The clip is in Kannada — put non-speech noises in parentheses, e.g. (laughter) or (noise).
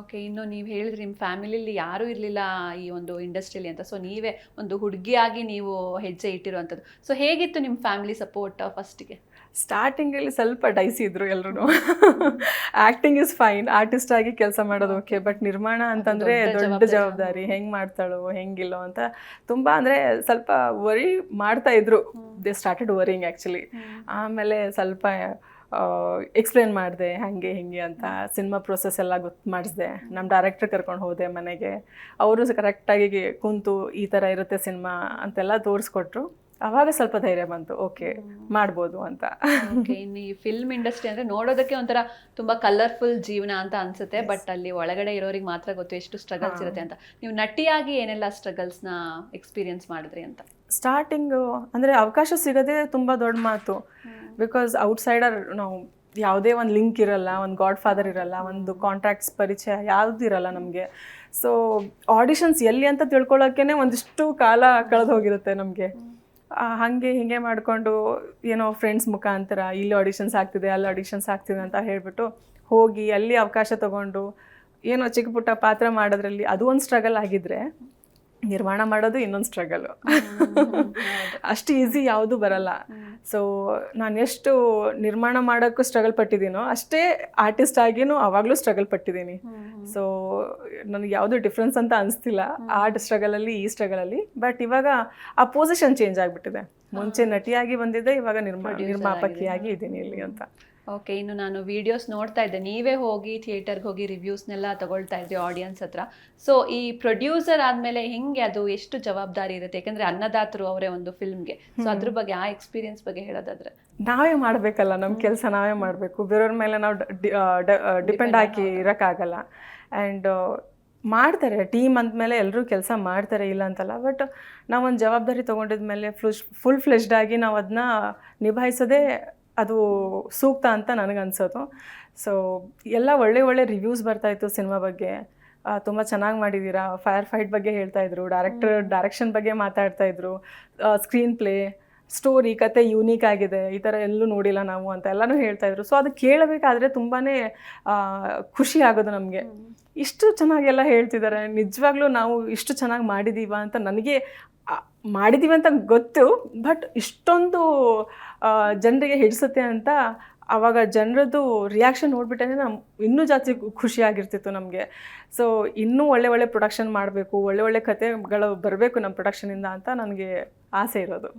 ಓಕೆ ಇನ್ನು ನೀವು ಹೇಳಿದ್ರಿ ನಿಮ್ಮ ಫ್ಯಾಮಿಲಿಲಿ ಯಾರೂ ಇರಲಿಲ್ಲ ಈ ಒಂದು ಇಂಡಸ್ಟ್ರಿಯಲ್ಲಿ ಅಂತ. ಸೊ ನೀವೇ ಒಂದು ಹುಡುಗಿಯಾಗಿ ನೀವು ಹೆಜ್ಜೆ ಇಟ್ಟಿರುವಂಥದ್ದು. ಸೊ ಹೇಗಿತ್ತು ನಿಮ್ಮ ಫ್ಯಾಮಿಲಿ ಸಪೋರ್ಟ್ ಫಸ್ಟಿಗೆ? ಸ್ಟಾರ್ಟಿಂಗಲ್ಲಿ ಸ್ವಲ್ಪ ಡೈಸಿ ಇದ್ರು ಎಲ್ಲರೂ ಆ್ಯಕ್ಟಿಂಗ್ ಇಸ್ ಫೈನ್ ಆರ್ಟಿಸ್ಟ್ ಆಗಿ ಕೆಲಸ ಮಾಡೋದು ಓಕೆ ಬಟ್ ನಿರ್ಮಾಣ ಅಂತಂದರೆ ದೊಡ್ಡ. ಜವಾಬ್ದಾರಿ. ಹೆಂಗೆ ಮಾಡ್ತಾಳೋ ಹೆಂಗಿಲ್ಲೋ ಅಂತ. ತುಂಬ ಅಂದರೆ ಸ್ವಲ್ಪ ವರಿ ಮಾಡ್ತಾ ಇದ್ರು. ದೇ ಸ್ಟಾರ್ಟೆಡ್ ವರಿಂಗ್ ಆ್ಯಕ್ಚುಲಿ ಆಮೇಲೆ ಸ್ವಲ್ಪ ಎಕ್ಸ್ಪ್ಲೇನ್ ಮಾಡಿದೆ ಹಾಗೆ ಹಿಂಗೆ ಅಂತ ಸಿನಿಮಾ ಪ್ರೊಸೆಸ್ ಎಲ್ಲ ಗೊತ್ತು ಮಾಡಿಸ್ದೆ. ನಮ್ಮ ಡೈರೆಕ್ಟ್ರ್ ಕರ್ಕೊಂಡು ಹೋದೆ ಮನೆಗೆ. ಅವರು ಕರೆಕ್ಟಾಗಿ ಕುಂತು ಈ ಥರ ಇರುತ್ತೆ ಸಿನಿಮಾ ಅಂತೆಲ್ಲ ತೋರಿಸ್ಕೊಟ್ರು. ಅವಾಗ ಸ್ವಲ್ಪ ಧೈರ್ಯ ಬಂತು. ಓಕೆ ಮಾಡ್ಬೋದು ಅಂತ. ಇನ್ನು ಈ ಫಿಲ್ಮ್ ಇಂಡಸ್ಟ್ರಿ ಅಂದ್ರೆ ನೋಡೋದಕ್ಕೆ ಒಂಥರ ತುಂಬಾ ಕಲರ್ಫುಲ್ ಜೀವನ ಅಂತ ಅನ್ಸುತ್ತೆ. ಬಟ್ ಅಲ್ಲಿ ಒಳಗಡೆ ಇರೋರಿಗೆ ಮಾತ್ರ ಗೊತ್ತು ಎಷ್ಟು ಸ್ಟ್ರಗಲ್ಸ್ ಇರುತ್ತೆ ಅಂತ. ನೀವು ನಟಿಯಾಗಿ ಏನೆಲ್ಲ ಸ್ಟ್ರಗಲ್ಸ್ನ ಎಕ್ಸ್ಪೀರಿಯನ್ಸ್ ಮಾಡಿದ್ರಿ ಅಂತ? ಸ್ಟಾರ್ಟಿಂಗು ಅಂದರೆ ಅವಕಾಶ ಸಿಗೋದೇ ತುಂಬ ದೊಡ್ಡ ಮಾತು. ಬಿಕಾಸ್ ಔಟ್ಸೈಡರ್ ನಾವು ಯಾವುದೇ ಒಂದು ಲಿಂಕ್ ಇರಲ್ಲ, ಒಂದು ಗಾಡ್ ಫಾದರ್ ಇರಲ್ಲ, ಒಂದು ಕಾಂಟ್ಯಾಕ್ಟ್ಸ್ ಪರಿಚಯ ಯಾವ್ದು ಇರಲ್ಲ ನಮಗೆ. ಸೊ ಆಡಿಷನ್ಸ್ ಎಲ್ಲಿ ಅಂತ ತಿಳ್ಕೊಳ್ಳೋಕ್ಕೇ ಒಂದಿಷ್ಟು ಕಾಲ ಕಳೆದು ಹೋಗಿರುತ್ತೆ ನಮಗೆ. ಹಾಗೆ ಹೀಗೆ ಮಾಡಿಕೊಂಡು, ಏನೋ ಫ್ರೆಂಡ್ಸ್ ಮುಖಾಂತರ ಇಲ್ಲಿ ಆಡಿಷನ್ಸ್ ಆಗ್ತಿದೆ, ಅಲ್ಲಿ ಆಡಿಷನ್ಸ್ ಆಗ್ತಿದೆ ಅಂತ ಹೇಳಿಬಿಟ್ಟು ಹೋಗಿ ಅಲ್ಲಿ ಅವಕಾಶ ತಗೊಂಡು, ಏನೋ ಚಿಕ್ಕ ಪುಟ್ಟ ಪಾತ್ರ ಮಾಡೋದ್ರಲ್ಲಿ ಅದು ಒಂದು ಸ್ಟ್ರಗಲ್ ಆಗಿದ್ರೆ ನಿರ್ಮಾಣ ಮಾಡೋದು ಇನ್ನೊಂದು ಸ್ಟ್ರಗಲು (laughs) ಅಷ್ಟು ಈಸಿ ಯಾವುದು ಬರಲ್ಲ. ಸೊ ನಾನು ಎಷ್ಟು ನಿರ್ಮಾಣ ಮಾಡೋಕ್ಕೂ ಸ್ಟ್ರಗಲ್ ಪಟ್ಟಿದ್ದೀನೋ ಅಷ್ಟೇ ಆರ್ಟಿಸ್ಟ್ ಆಗಿನೂ ಅವಾಗಲೂ ಸ್ಟ್ರಗಲ್ ಪಟ್ಟಿದ್ದೀನಿ. ಸೊ ನನಗೆ ಯಾವುದು ಡಿಫ್ರೆನ್ಸ್ ಅಂತ ಅನಿಸ್ತಿಲ್ಲ ಆ ಸ್ಟ್ರಗಲಲ್ಲಿ ಈ ಸ್ಟ್ರಗಲಲ್ಲಿ ಬಟ್ ಇವಾಗ ಆ ಪೊಸಿಷನ್ ಚೇಂಜ್ ಆಗಿಬಿಟ್ಟಿದೆ. ಮುಂಚೆ ನಟಿಯಾಗಿ ಬಂದಿದ್ದೆ ಇವಾಗ ನಿರ್ಮಾ ನಿರ್ಮಾಪಕಿಯಾಗಿ ಇದ್ದೀನಿ ಇಲ್ಲಿ ಅಂತ. ಓಕೆ ಇನ್ನು ನಾನು ವಿಡಿಯೋಸ್ ನೋಡ್ತಾ ಇದ್ದೆ. ನೀವೇ ಹೋಗಿ ಥಿಯೇಟರ್ಗೆ ಹೋಗಿ ರಿವ್ಯೂಸ್ನೆಲ್ಲ ತಗೊಳ್ತಾ ಇದ್ರಿ ಆಡಿಯನ್ಸ್ ಹತ್ರ. ಸೊ ಈ ಪ್ರೊಡ್ಯೂಸರ್ ಆದ್ಮೇಲೆ ಹೆಂಗೆ ಅದು ಎಷ್ಟು ಜವಾಬ್ದಾರಿ ಇರುತ್ತೆ? ಯಾಕಂದ್ರೆ ಅನ್ನದಾತರು ಅವರೇ ಒಂದು ಫಿಲ್ಮ್ಗೆ ಸೊ ಅದ್ರ ಬಗ್ಗೆ ಆ ಎಕ್ಸ್ಪೀರಿಯನ್ಸ್ ಬಗ್ಗೆ ಹೇಳೋದಾದ್ರೆ. ನಾವೇ ಮಾಡಬೇಕಲ್ಲ ನಮ್ಮ ಕೆಲಸ ನಾವೇ ಮಾಡಬೇಕು. ಬೇರೆಯವ್ರ ಮೇಲೆ ನಾವು ಡಿಪೆಂಡ್ ಹಾಕಿ ಇರೋಕ್ಕಾಗಲ್ಲ. ಆ್ಯಂಡ್ ಮಾಡ್ತಾರೆ. ಟೀಮ್ ಅಂದಮೇಲೆ ಎಲ್ಲರೂ ಕೆಲಸ ಮಾಡ್ತಾರೆ ಇಲ್ಲ ಅಂತಲ್ಲ. ಬಟ್ ನಾವೊಂದು ಜವಾಬ್ದಾರಿ ತೊಗೊಂಡಿದ್ಮೇಲೆ ಫ್ಲುಶ್ ಫುಲ್ ಫ್ಲೆಶ್ಡ್ ಆಗಿ ನಾವು ಅದನ್ನ ನಿಭಾಯಿಸೋದೇ ಅದು ಸೂಕ್ತ ಅಂತ ನನಗನ್ಸೋದು. ಸೊ ಎಲ್ಲ ಒಳ್ಳೆ ಒಳ್ಳೆ ರಿವ್ಯೂಸ್ ಬರ್ತಾಯಿತ್ತು ಸಿನಿಮಾ ಬಗ್ಗೆ. ತುಂಬ ಚೆನ್ನಾಗಿ ಮಾಡಿದ್ದೀರಾ ಫೈರ್ ಫೈಟ್ ಬಗ್ಗೆ ಹೇಳ್ತಾ ಇದ್ರು ಡೈರೆಕ್ಟರ್ ಡೈರೆಕ್ಷನ್ ಬಗ್ಗೆ ಮಾತಾಡ್ತಾ ಇದ್ರು ಸ್ಕ್ರೀನ್ ಪ್ಲೇ ಸ್ಟೋರಿ ಕತೆ ಯೂನಿಕ್ ಆಗಿದೆ ಈ ಥರ ಎಲ್ಲೂ ನೋಡಿಲ್ಲ ನಾವು ಅಂತ ಎಲ್ಲನೂ ಹೇಳ್ತಾ ಇದ್ರು. ಸೊ ಅದು ಕೇಳಬೇಕಾದ್ರೆ ತುಂಬಾ ಖುಷಿ ಆಗೋದು ನಮಗೆ. ಇಷ್ಟು ಚೆನ್ನಾಗೆಲ್ಲ ಹೇಳ್ತಿದ್ದಾರೆ ನಿಜವಾಗ್ಲೂ ನಾವು ಇಷ್ಟು ಚೆನ್ನಾಗಿ ಮಾಡಿದ್ದೀವ ಅಂತ ನನಗೆ ಮಾಡಿದ್ದೀವಿ ಅಂತ ಗೊತ್ತು, ಬಟ್ ಇಷ್ಟೊಂದು ಜನರಿಗೆ ಹಿಡಿಸುತ್ತೆ ಅಂತ ಆವಾಗ ಜನರದ್ದು ರಿಯಾಕ್ಷನ್ ನೋಡಿಬಿಟ್ಟೆ ನಮ್ಮ ಇನ್ನೂ ಜಾಸ್ತಿ ಖುಷಿಯಾಗಿರ್ತಿತ್ತು ನಮಗೆ. ಸೊ ಇನ್ನೂ ಒಳ್ಳೆ ಒಳ್ಳೆ ಪ್ರೊಡಕ್ಷನ್ ಮಾಡಬೇಕು, ಒಳ್ಳೆ ಒಳ್ಳೆ ಕಥೆಗಳು ಬರಬೇಕು ನಮ್ಮ ಪ್ರೊಡಕ್ಷನಿಂದ ಅಂತ ನನಗೆ ಆಸೆ ಇರೋದು.